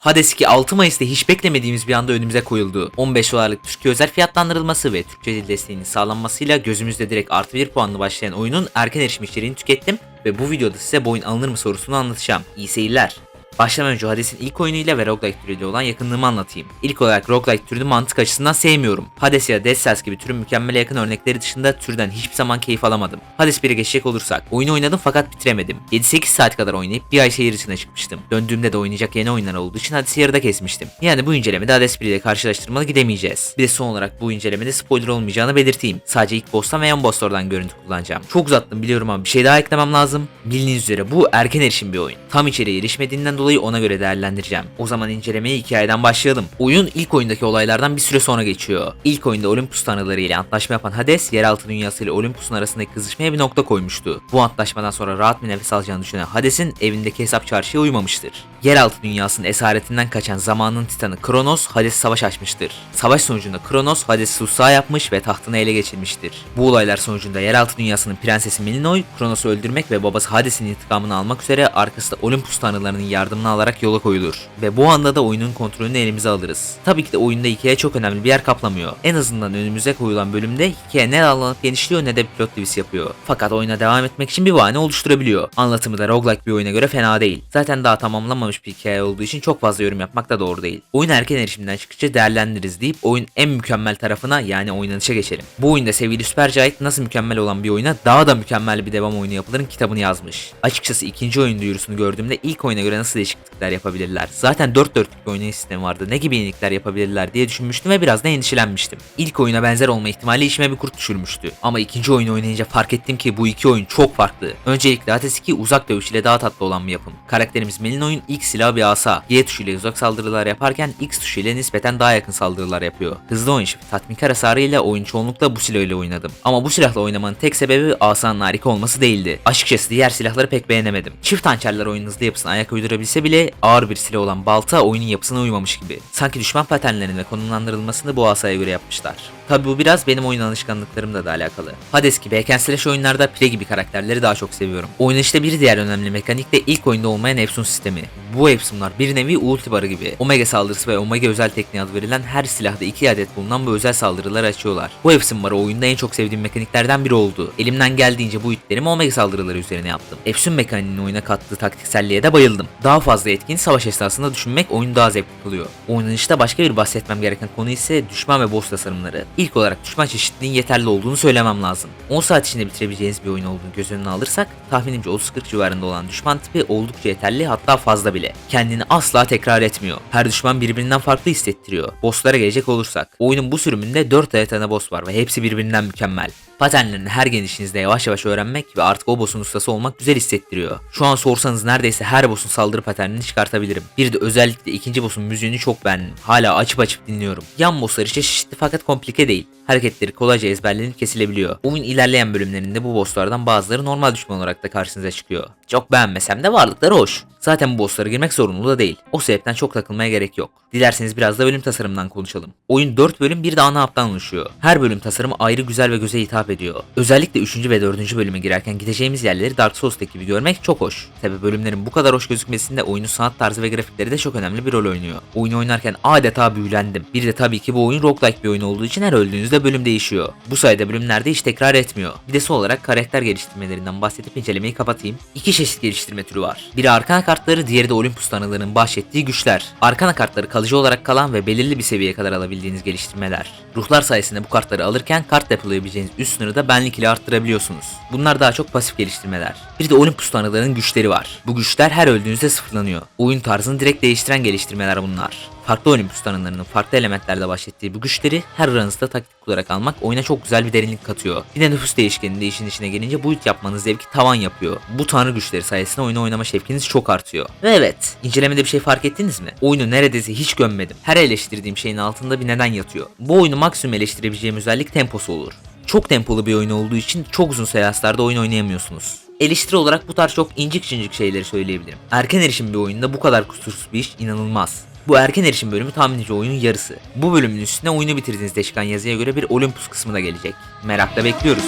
Hades 2 6 Mayıs'ta hiç beklemediğimiz bir anda önümüze koyuldu. 15 dolarlık Türkiye özel fiyatlandırılması ve Türkçe dil desteğinin sağlanmasıyla gözümüzde direkt artı 1 puanlı başlayan oyunun erken erişim içeriğini tükettim ve bu videoda size bu oyun alınır mı sorusunu anlatacağım. İyi seyirler. Başlamadan önce Hades'in ilk oyunuyla ve roguelike türüyle olan yakınlığımı anlatayım. İlk olarak roguelike türünü mantık açısından sevmiyorum. Hades ya Dead Cells gibi türün mükemmele yakın örnekleri dışında türden hiçbir zaman keyif alamadım. Hades 1'e geçecek olursak, oyunu oynadım fakat bitiremedim. 7-8 saat kadar oynayıp bir ay şehir dışına çıkmıştım. Döndüğümde de oynayacak yeni oyunlar olduğu için Hades'i yarıda kesmiştim. Yani bu incelemede Hades 1 ile karşılaştırmalı gidemeyeceğiz. Bir de son olarak bu incelemede spoiler olmayacağını belirteyim. Sadece ilk boss'tan ve yan boss'lardan görüntü kullanacağım. Çok uzattım biliyorum ama bir şey daha eklemem lazım. Bildiğiniz üzere bu erken erişim bir oyun. Tam içeriye erişmediğinden dolayı ona göre değerlendireceğim. O zaman incelemeye hikayeden başlayalım. Oyun ilk oyundaki olaylardan bir süre sonra geçiyor. İlk oyunda Olympus tanrıları ile antlaşma yapan Hades, yeraltı dünyası ile Olympus'un arasındaki kızışmaya bir nokta koymuştu. Bu antlaşmadan sonra rahat bir nefes alacağını düşünen Hades'in evindeki hesap çarşıya uymamıştır. Yeraltı dünyasının esaretinden kaçan zamanın titanı Kronos, Hades'e savaş açmıştır. Savaş sonucunda Kronos, Hades'i sussağı yapmış ve tahtını ele geçirmiştir. Bu olaylar sonucunda yeraltı dünyasının prensesi Melinoy, Kronos'u öldürmek ve babası Hades'in intikamını almak üzere arkasında Olympus tanrılarının yardımını alarak yola koyulur. Ve bu anda da oyunun kontrolünü elimize alırız. Tabii ki de oyunda hikaye çok önemli bir yer kaplamıyor. En azından önümüze koyulan bölümde hikaye ne dallanıp genişliyor ne de bir plot twist yapıyor. Fakat oyuna devam etmek için bir bahane oluşturabiliyor. Anlatımı da roguelike bir oyuna göre fena değil. Zaten daha tamamlanmamış bir hikaye olduğu için çok fazla yorum yapmak da doğru değil. Oyun erken erişimden çıkınca değerlendiririz deyip oyun en mükemmel tarafına yani oynanışa geçelim. Bu oyunda sevgili Supergiant nasıl mükemmel olan bir oyuna daha da mükemmel bir devam oyunu yapılırın kitabını yazmış. Açıkçası ikinci oyun duyurusunu gördüğümde ilk oyuna göre nasıl değişiklikler yapabilirler. Zaten 4 dörtlük bir oynayış sistemi vardı. Ne gibi yenilikler yapabilirler diye düşünmüştüm ve biraz da endişelenmiştim. İlk oyuna benzer olma ihtimali içime bir kurt düşürmüştü. Ama ikinci oyunu oynayınca fark ettim ki bu iki oyun çok farklı. Öncelikle Hades 2 uzak dövüş ile daha tatlı olan bir yapım. Karakterimiz Melinoy'un ilk silahı bir asa. Y tuşuyla uzak saldırılar yaparken X tuşuyla nispeten daha yakın saldırılar yapıyor. Hızlı oynayış tatminkar hasarı ile oyun çoğunlukla bu silahıyla oynadım. Ama bu silahla oynamanın tek sebebi asanın harika olması değildi. Açıkçası diğer silahları pek beğenemedim. Çift hançerler oyunun hızlı yapısına ayak uydurabilse bile ağır bir silah olan balta oyunun yapısına uymamış gibi. Sanki düşman paternlerinin ve konumlandırılmasını bu asaya göre yapmışlar. Tabi bu biraz benim oyun alışkanlıklarımla da alakalı. Hades gibi hack slash oyunlarda Prey gibi karakterleri daha çok seviyorum. Oynanışta bir diğer önemli mekanik de ilk oyunda olmayan Epson sistemi. Bu Epsonlar bir nevi ulti barı gibi. Omega saldırısı ve Omega özel tekniği adı verilen her silahda iki adet bulunan bu özel saldırıları açıyorlar. Bu Epson barı oyunda en çok sevdiğim mekaniklerden biri oldu. Elimden geldiğince bu itlerimi Omega saldırıları üzerine yaptım. Epson mekaniğinin oyuna kattığı taktikselliğe de bayıldım. Daha fazla etkin savaş esnasında düşünmek oyunu daha zevkli kılıyor. Oynanışta başka bir bahsetmem gereken konu ise düşman ve boss tasarımları. İlk olarak düşman çeşitliliğin yeterli olduğunu söylemem lazım. 10 saat içinde bitirebileceğiniz bir oyun olduğunu göz önüne alırsak tahminimce 30-40 civarında olan düşman tipi oldukça yeterli hatta fazla bile. Kendini asla tekrar etmiyor. Her düşman birbirinden farklı hissettiriyor. Bosslara gelecek olursak. Oyunun bu sürümünde 4 adet ana boss var ve hepsi birbirinden mükemmel. Paternlerini her gelişinizde yavaş yavaş öğrenmek ve artık o boss'un ustası olmak güzel hissettiriyor. Şu an sorsanız neredeyse her boss'un saldırı paternini çıkartabilirim. Bir de özellikle ikinci boss'un müziğini çok beğendim. Hala açıp açıp dinliyorum. Yan boss'lar ise çeşitli fakat komplike değil. Hareketleri kolayca ezberlenip kesilebiliyor. Oyun ilerleyen bölümlerinde bu bosslardan bazıları normal düşman olarak da karşınıza çıkıyor. Çok beğenmesem de varlıkları hoş. Zaten bu bosslara girmek zorunlu da değil. O sebepten çok takılmaya gerek yok. Dilerseniz biraz da bölüm tasarımından konuşalım. Oyun 4 bölüm bir de ana haptan oluşuyor. Her bölüm tasarımı ayrı güzel ve göze hitap ediyor. Özellikle 3. ve 4. bölüme girerken gideceğimiz yerleri Dark Souls'taki gibi görmek çok hoş. Tabi bölümlerin bu kadar hoş gözükmesinde oyunun sanat tarzı ve grafikleri de çok önemli bir rol oynuyor. Oyunu oynarken adeta büyülendim. Bir de tabii ki bu oyun roguelike bir oyun olduğu için her öldüğünüzde bölüm değişiyor. Bu sayede bölümlerde hiç tekrar etmiyor. Bir de son olarak karakter geliştirmelerinden bahsedip incelemeyi kapatayım. İki çeşit geliştirme türü var. Biri arkana kartları, diğeri de Olympus tanrılarının bahşettiği güçler. Arkana kartları kalıcı olarak kalan ve belirli bir seviyeye kadar alabildiğiniz geliştirmeler. Ruhlar sayesinde bu kartları alırken kart depolayabileceğiniz üst sınırı da benlik ile arttırabiliyorsunuz. Bunlar daha çok pasif geliştirmeler. Bir de Olympus tanrılarının güçleri var. Bu güçler her öldüğünüzde sıfırlanıyor. Oyun tarzını direkt değiştiren geliştirmeler bunlar. Farklı Olympus tanrılarının farklı elementlerde bahsettiği bu güçleri her aranızda taktik olarak almak oyuna çok güzel bir derinlik katıyor. Bir de nüfus değişkeninde işin içine gelince bu ilk yapmanız zevki tavan yapıyor. Bu tanrı güçleri sayesinde oyunu oynama şevkiniz çok artıyor. Ve evet, incelemede bir şey fark ettiniz mi? Oyunu neredeyse hiç gömmedim. Her eleştirdiğim şeyin altında bir neden yatıyor. Bu oyunu maksimum eleştirebileceğim özellik temposu olur. Çok tempolu bir oyun olduğu için çok uzun seanslarda oyun oynayamıyorsunuz. Eleştiri olarak bu tarz çok incik cincik şeyleri söyleyebilirim. Erken erişim bir oyunda bu kadar kusursuz bir iş inanılmaz. Bu erken erişim bölümü tahminimce oyunun yarısı. Bu bölümün üstüne oyunu bitirdiğinizde çıkan yazıya göre bir Olympus kısmı da gelecek. Merakla bekliyoruz.